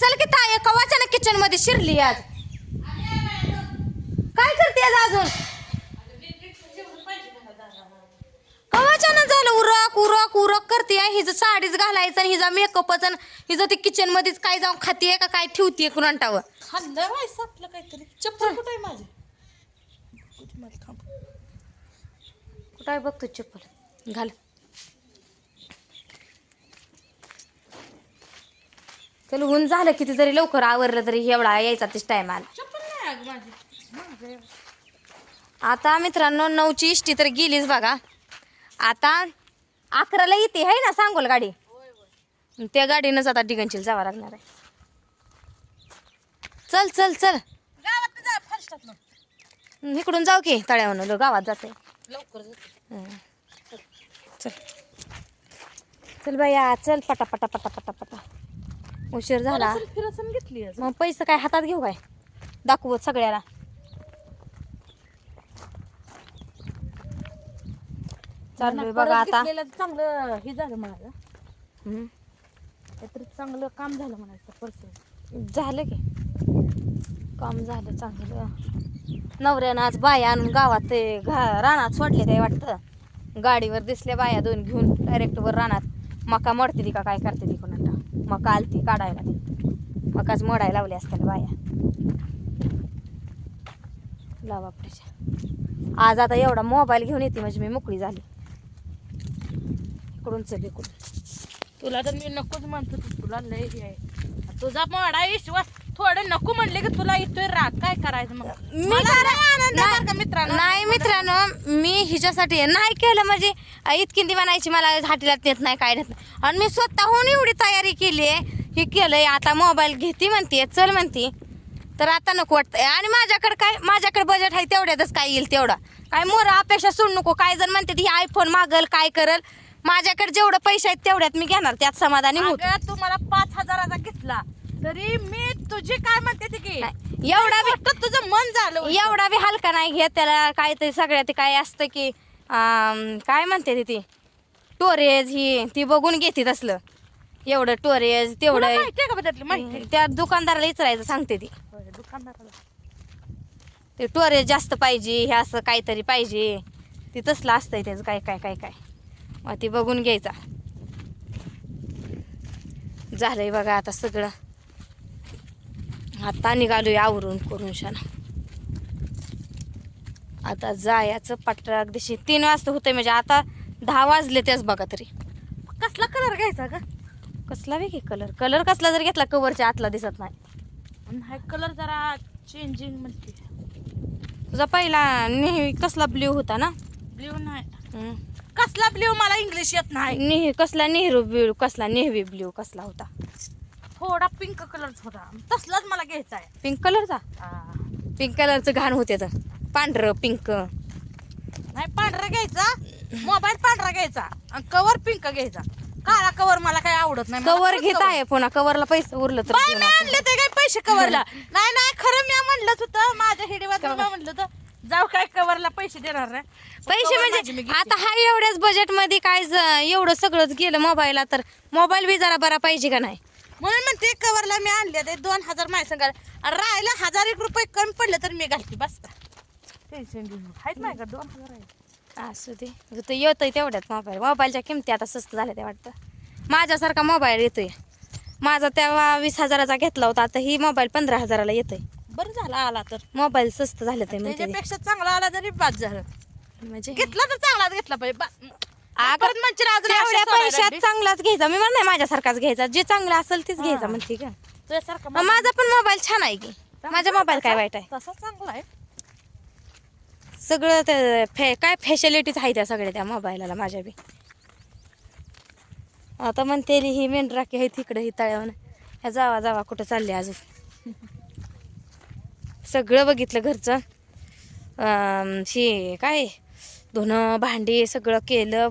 चल की ताय कवाच्या ना किचनमध्ये शिरली आज. काय करते आज अजून? कवाच्या ना झालं उरक उरक उरक करते हिचं साडीच घालायचं आणि हिचा मेकअपच आणि हिचं ते किचन मध्येच काय जाऊन खातीये का काय ठेवतीये कुणाटावं खाल्लं व्हायचं आपलं काहीतरी. चप्पल कुठं आहे माझी? कुठे मला थांब. कुठं आहे बघतो चप्पल. घाल. चल ऊन झालं किती जरी लवकर आवरलं तरी एवढा यायचा तीच टाइम आला. चप्पल नाही अगं माझी. महाग आहे. आता मित्रांनो नऊची इष्टी तर गेलीच बघा. आता अकराला येते आहे ना सांगोल गाडी? त्या गाडीनंच आता डिगंचीला जावं लागणार आहे. चल चल चल. गावात जा फास्टात ना हं, इकडून जाऊ की तळ्यावरून गावात जाते. लवकर जाते. चल. चल. बाया चल पटा पटा पटा पटा पटा उशीर झाला. फिरसन घेतली आज. मग पैसे काय हातात घेऊ काय? दाखवत सगळ्याला. चाललोय बघा परत आता. घेतलेलं चांगलं हे झालं. काहीतरी चांगलं काम झालं म्हणायचं झालं की. काम झालं चांगलं. नवऱ्यानं आज बाया आणून गावात ते घा रानात सोडले ते वाटतं. गाडीवर दिसल्या बाया दोन घेऊन डायरेक्ट वर रानात. मका मडते ती का काय करते ती मका आलती काढायला मग मकाच मडाय लावले असतात बाया. लावा पुढच्या आज आता एवढा मोबाईल घेऊन येते म्हणजे मी मोकळी झाली. इकडून चल इकडून. तुला तर मी नकोच म्हणतो तू. तुला लय आहे. तुझा मडा विश्वास थोडं नको म्हणले की तुला येतोय राग. काय करायचं मग? मी मला आनंद आहे बरं का नाही मित्रांनो? नाही मित्रांनो मी हिच्यासाठी नाही केलं म्हणजे इतकी दिवाणायची मला हाटीलात नेत नाही काय नेत नाही. आणि मी स्वतःहून एवढी तयारी केली आहे. हे केलंय आता मोबाईल घेते म्हणते चल म्हणते. तर आता नको वाटतंय. आणि माझ्याकडे काय? माझ्याकडे बजेट आहे तेवढ्यातच काय येईल तेवढा. काय मोर अपेक्षा सोडू नको. काय जण म्हणते ही आयफोन मागल काय करल? माझ्याकडे जेवढं पैसे आहेत तेवढ्यात मी घेणार. त्यात समाधानी होत. अगं, तू मला पाच हजाराचा घेतला. तरी मी तुझी काय म्हणते ती की? एवढा बी फक्त तुझं मन झालं होतं. एवढा बी हलका नाही घेत त्याला काहीतरी सगळ्या ते काय असतं की अं, काय म्हणते ती ती? स्टोरेज ही ती बघून घेते तसलं. एवढं स्टोरेज तुला तेवढं माहिती आहे का बा त्यातली माहिती त्या दुकानदाराला विचारायचं सांगते ती. होय, दुकानदाराला. ते स्टोरेज जास्त पाहिजे हे असं काहीतरी पाहिजे. ती तसलं असतंय त्याचं काय काय काय काय. मग ती बघून घ्यायचा. झालंय बघा आता सगळं. आता निघालोय आवरून करून शाना. आता जायचं पटरा अगदी तीन वाजता होतंय म्हणजे आता दहा वाजले तेच बघा तरी. कसला कलर घ्यायचा का कसला वेगळी कलर कलर कसला जर घेतला कवरच्या आतला दिसत नाही. हा कलर जरा चेंजिंग म्हणते. तुझा पहिला नेहमी कसला ब्ल्यू होता ना? ब्ल्यू नाही. कसला ब्ल्यू मला इंग्लिश येत नाही. नेह कसला नेहरू ब्ल्यू कसला नेहवी ब्ल्यू कसला होता? थोडा पिंक कलर होता. तसलाच मला घ्यायचा आहे. पिंक कलरचा. पिंक कलरचं घाण होते तर. पांढरं पिंक नाही पांढरा घ्यायचा. मोबाईल पांढरा घ्यायचा. आणि कवर पिंक घ्यायचा. काळा कवर मला काही आवडत नाही. मला कवर खरंच घेत. आहे पुन्हा. कवरला पैसे उरलं तर बाई मी. आणले ते काय पैसे कवरला नाही नाही खरं मी म्हणलंच होतं. माझ्या हिडीवर मी म्हणलं होतं जाऊ काय कवरला पैसे देणार नाही पैसे cover माझी म्हणजे घेते. आता हा एवढ्याच बजेटमध्ये काय ज- एवढं सगळंच गेलं मोबाईलला तर मोबाईल बी जरा बरा पाहिजे का नाही? म्हणून म्हणते कवरला मी आणले ते दोन हजार माझ्या संघ राहिला हजार एक रुपये कमी पडले तर मी घालते बस. का टेन्शन घेऊन आहेत नाही का दोन हजार आहे असू दे. तर येतोय तेवढ्यात मोबाईल. मोबाईलच्या किमती आता स्वस्त झाल्या त्या वाटतं. माझ्यासारखा मोबाईल येतोय. माझा तेव्हा वीस हजाराचा घेतला होता आता ही मोबाईल पंधरा हजाराला येतोय. बरं झालं आला तर. मोबाईल स्वस्त झाले ते म्हणते. ते. त्याच्यापेक्षा चांगला आला तरी बाद झालं. म्हणजे? घेतला तर चांगलाच घेतला पाहिजे बा- परत म्हणशील अजून अशा सोडायला पैशात लागली. चांगलाच घ्यायचा. मी म्हणणार माझ्यासारखाच घ्यायचा. जे चांगलं असेल तेच घ्यायचा. म्हणते का. तुझ्यासारखा मग माझा पण मोबाईल छान आहे की. माझा मोबाईल काय वाईट आहे? तसा चांगला आहे. सगळं ते फे काय फॅसिलिटीज आहे त्या सगळ्या त्या मोबाईलला माझ्या बी. आता म्हणते ही मेंढराकी आहे तिकडं ही तळ्यावर. ह्या जावा जावा कुठं चालले अजून? सगळं बघितलं घरचं. अं, हे काय? धुणं भांडी सगळं केलं.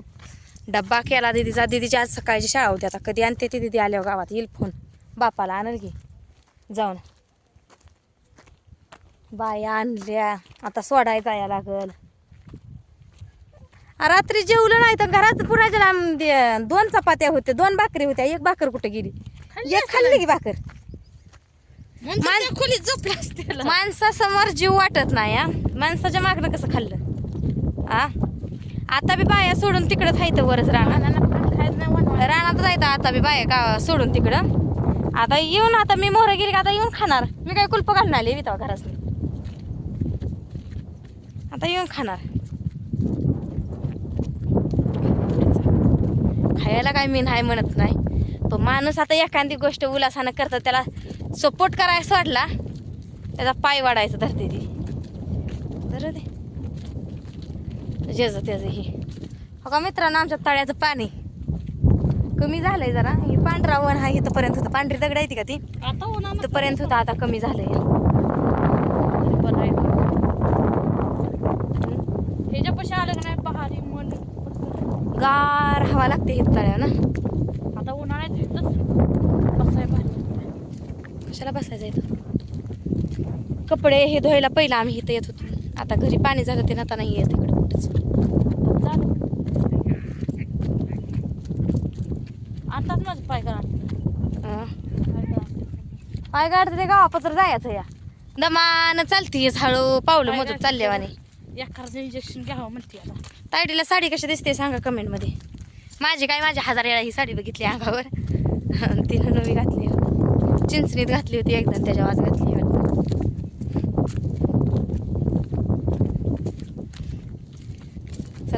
डब्बा केला दिदीचा. दिदीची आज सकाळची शाळा होती आता. कधी आणते ती दिदी? आल्यावर गावात. येईल फोन. बापाला आणल घे जाऊन. बाया आणल्या. आता सोडायला जायला लागल. रात्री जेवलं नाही तर घरात पुराच्या दोन चपात्या होत्या. दोन भाकरी होत्या. एक भाकर कुठे गेली? एक खाल्ली की भाकर? माणसासमोर जीव वाटत नाही माणसाच्या मागणं कसं खाल्लं? आ? आता बी बाया सोडून तिकडंच हायतं वरच राहणार खायच नाही वनवाळ. रानात जायचं आता बी बाया का सोडून तिकडं. आता येऊन आता मी मोहर गेली का आता येऊन खाणार. मी काय कुल्प घालून आले विता घरात आता येऊन खाणार. खायला काय मी नाही म्हणत नाही. पण माणूस आता एखादी गोष्ट उलासानं करतात त्याला सपोर्ट करायला सोडला त्याचा पाय वाढायचं धरते ती तर ते जेज त्याचं हे. हो का मित्रांनो आमच्या तळ्याचं पाणी कमी झालंय जरा. हे पांढरा वन हा इथंपर्यंत होतं. पांढरी दगड आहे ती का ती? आता इथंपर्यंत होतं. आता कमी झालंय. ह्याच्यापाशी आलं का नाही? पहाडी मन. गार हवा लागते हे तळ्यावर ना. आता उन्हाळ्यात इथंच कशाला बसायचं इथं? कपडे हे धुवायला पहिला आम्ही इथं येत होतो. आता घरी पाणी झालं ते ना आता नाही येत इकडं. चालू. आताच माझं पाय करा अं. पाय गाडतं ते गावापत्र जायचं या. दमान चालतीस हळू पावलं मोजत चालल्यावाने एखादं इंजेक्शन घ्यावं म्हणते आता तायडीला साडी कशी दिसते सांगा कमेंटमध्ये. माझी काय माझ्या हजार वेळा ही साडी बघितली अंगावर. तिनं नवी घातली. चिंचणीत घातली होती एकदम त्याच्या वाज घातली वाटतं.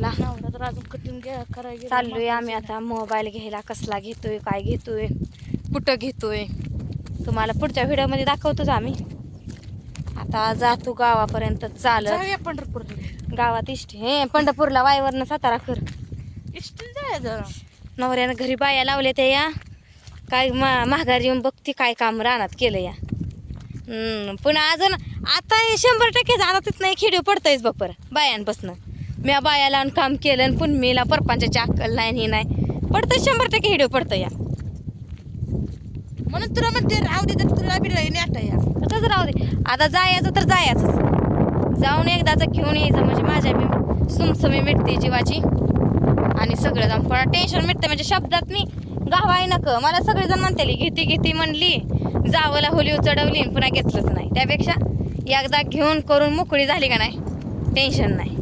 चला. तर अजून कटिंग घ्या करायला गेला. चाललोय आम्ही आता. मोबाईल घ्यायला कसला घेतोय काय घेतोय कुठं घेतोय? तुम्हाला पुढच्या व्हिडिओमध्ये दाखवतोच आम्ही. आता जातो गावापर्यंत चालत. जाऊया पंढरपूरला. गावात इष्ट हे पंढरपूरला वायवरनं सातारा कर जायचं. नवऱ्यानं घरी बाया लावल्या त्या या. काय मा महागारी येऊन बघती काय काम रानात केलं या. पुन्हा अजून आता हे शंभर टक्के जाणार एक हिडिओ पडतंयच बपर बायांपासनं. म्या बाया लावून काम केलं आणि पुन्मीला परपांच्याची अक्कल नाही हे नाही. पडतं शंभर टक्के हिडिओ पडतं या. म्हणून तुला म्हणते राहू दे तर तुला बी नाही आता या. तसंच राहू दे. आता जायचं तर जायचंच. जाऊन एकदाच घेऊन यायचं म्हणजे माझ्या बी सुमसमी मिटते जीवाची. आणि सगळं जाऊन पण टेन्शन मिटते म्हणजे शब्दात मी गावाय नक मला सगळेजण म्हणतेली घेती घेती म्हणली. जावला होली चढवली पुन्हा घेतलंच नाही. त्यापेक्षा एकदा घेऊन करून मोकळी झाली का नाही? टेन्शन नाही.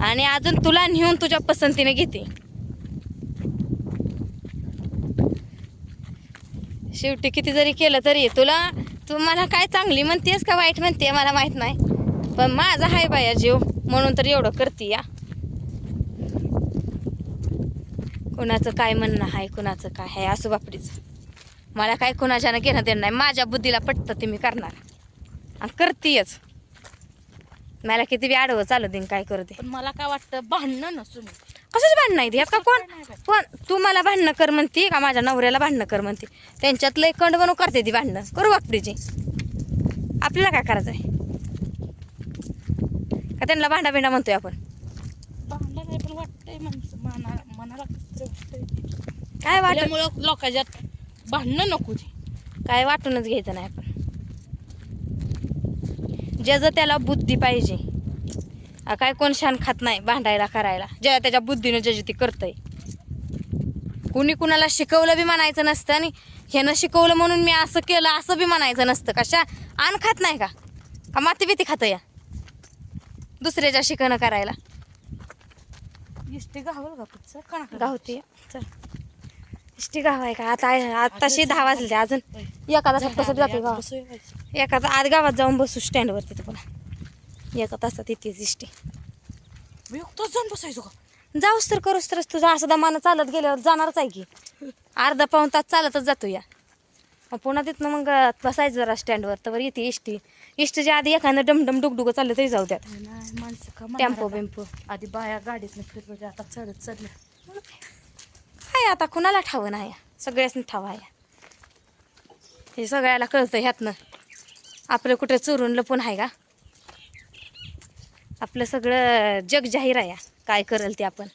आणि अजून तुला नेऊन तुझ्या पसंतीने घेते. शेवटी किती जरी केलं तरी तुला तू मला काय चांगली म्हणतेस का वाईट म्हणते मला माहीत नाही. पण माझा हाय बाया जीव म्हणून तर एवढं करते या. कुणाचं काय म्हणणं आहे कुणाचं काय आहे असं बापडीच. मला काय कुणाच्यानं घेणं देणं नाही माझ्या बुद्धीला पटतं ते मी करणार. आणि करतीयच. मला किती बी आडवं चालू देईन काय करू दे. पण मला काय वाटतं भांडणं नसून कसंच भांडणं नाही यात का कोण. कोण? तू मला भांडणं कर म्हणते का माझ्या नवऱ्याला भांडणं कर म्हणते? त्यांच्यात लय कंड बनवून करते ती भांडणं. करू बापडीची आपल्याला काय करायचं आहे का त्यांना भांडा बिंडा म्हणतोय आपण? भांडण नाही पण वाटतंय मना मनाला काय वाटत त्यामुळं लोकांच्यात भांडणं नको ते काय वाटूनच घ्यायचं नाही आपण. ज्याचं त्याला बुद्धी पाहिजे. काय कोण शान खात नाही भांडायला करायला. ज्या त्याच्या बुद्धीनं ज्याची ती करतंय. कुणी कुणाला शिकवलं बी म्हणायचं नसतं आणि ह्यानं शिकवलं म्हणून मी असं केलं असं बी म्हणायचं नसतं. कशा? आण खात नाही का? का माती बिती खातं या? दुसऱ्याच्या शिकणं करायला. इष्टी गावल का पुढचं? कणा गावते. चल. इष्टी गाव आहे का आता आताशी दहा वाजले अजून. एका तासात कसं जाते गाव एका ता- आत गावात जाऊन बसू स्टँडवर तिथं पुन्हा एका तासात येतेच इष्टी जाऊन बसायचो का? जाऊस तर करूस तरच तुझा. असं दमानं चालत गेल्यावर जाणारच आहे की. अर्धा पाऊन तास चालतच जातो या. मग पुन्हा तिथनं मग बसायचं जरा स्टँडवर तर येते इष्टी इष्टीच्या आधी एखादं डमडम डुगडुगं चाललं तरी जाऊ द्यात. टेम्पो बिम्पो? आधी बाया गाडीतनं फिरत होत्या आता चढत चढल्या काय आता कुणाला ठाव नाही. सगळ्यासनी ठाव आहे. हे सगळ्याला कळतं ह्यातनं. आपलं कुठे चोरून लपून आहे का? आपलं सगळं जग जाहीर आहे. काय करेल ते आपण?